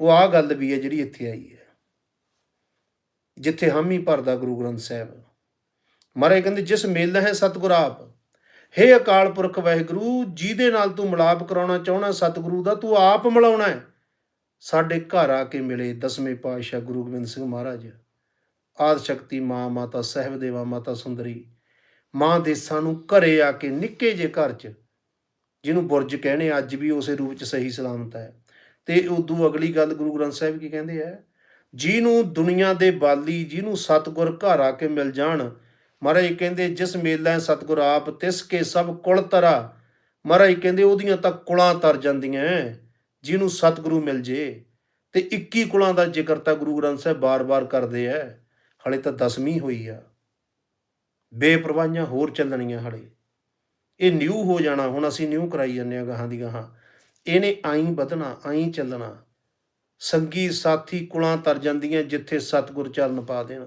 ਉਹ ਆ ਗੱਲ ਵੀ ਹੈ ਜਿਹੜੀ ਇੱਥੇ ਆਈ ਹੈ। ਜਿੱਥੇ ਹਾਮੀ ਭਰਦਾ ਗੁਰੂ ਗ੍ਰੰਥ ਸਾਹਿਬ। ਮਹਾਰਾਜ ਕਹਿੰਦੇ, ਜਿਸ ਮੇਲਾ ਹੈ ਸਤਿਗੁਰ ਆਪ। ਹੇ ਅਕਾਲ ਪੁਰਖ ਵਾਹਿਗੁਰੂ, ਜਿਹਦੇ ਨਾਲ ਤੂੰ ਮਿਲਾਪ ਕਰਾਉਣਾ ਚਾਹਣਾ ਸਤਿਗੁਰੂ ਦਾ, ਤੂੰ ਆਪ ਮਿਲਾਉਣਾ ਹੈ। ਸਾਡੇ ਘਰ ਆ ਕੇ ਮਿਲੇ ਦਸਵੇਂ ਪਾਤਸ਼ਾਹ ਗੁਰੂ ਗੋਬਿੰਦ ਸਿੰਘ ਮਹਾਰਾਜ। ਆਦ ਸ਼ਕਤੀ ਮਾਂ, ਮਾਤਾ ਸਹਿਬ ਮਾਤਾ ਸੁੰਦਰੀ। ਮਾਂ ਦੇਸਾਂ ਨੂੰ ਘਰੇ ਆ ਕੇ ਨਿੱਕੇ ਜੇ ਘਰ 'ਚ, ਜਿਹਨੂੰ ਬੁਰਜ ਕਹਿੰਦੇ ਅੱਜ ਵੀ ਉਸੇ ਰੂਪ 'ਚ ਸਹੀ ਸਲਾਮਤ ਹੈ। ਤੇ ਉਦੋਂ ਅਗਲੀ ਗੱਲ ਗੁਰੂ ਗ੍ਰੰਥ ਸਾਹਿਬ ਕੀ ਕਹਿੰਦੇ ਆ? ਜਿਹਨੂੰ ਦੁਨੀਆ ਦੇ ਬਾਲੀ, ਜਿਹਨੂੰ ਸਤਗੁਰ ਘਰ ਆ ਕੇ ਮਿਲ ਜਾਣ, ਮਹਾਰਾਜ ਕਹਿੰਦੇ, ਜਿਸ ਮੇਲਾ ਸਤਗੁਰ ਆਪ, ਤਿਸ ਕੇ ਸਭ ਕੁਲ ਤਰਾ। ਮਹਾਰਾਜ ਕਹਿੰਦੇ, ਉਹਦੀਆਂ ਤਾਂ ਕੁਲਾਂ ਤਰ ਜਾਂਦੀਆਂ ਜਿਹਨੂੰ ਸਤਿਗੁਰੂ ਮਿਲ ਜੇ। ਤੇ 21 ਕੁਲਾਂ ਦਾ ਜ਼ਿਕਰ ਤਾਂ ਗੁਰੂ ਗ੍ਰੰਥ ਸਾਹਿਬ ਬਾਰ-ਬਾਰ ਕਰਦੇ ਐ, ਹਲੇ ਤਾਂ ਦਸਵੀਂ ਹੋਈ ਆ। ਬੇਪਰਵਾਹੀਆਂ ਹੋਰ ਚੱਲਣੀਆਂ ਹਲੇ। ਇਹ ਨਿਊ ਹੋ ਜਾਣਾ, ਹੁਣ ਅਸੀਂ ਨਿਊ ਕਰਾਈ ਜਾਂਦੇ ਆ ਗਾਹਾਂ ਦੀ ਗਾਹਾਂ। ਇਹਨੇ ਆਈ ਵਧਣਾ, ਆਈ ਚੱਲਣਾ। ਸੰਗੀ ਸਾਥੀ ਕੁਲਾਂ ਤਰ ਜਾਂਦੀਆਂ ਜਿੱਥੇ ਸਤਿਗੁਰ ਚਰਨ ਪਾ ਦੇਣ।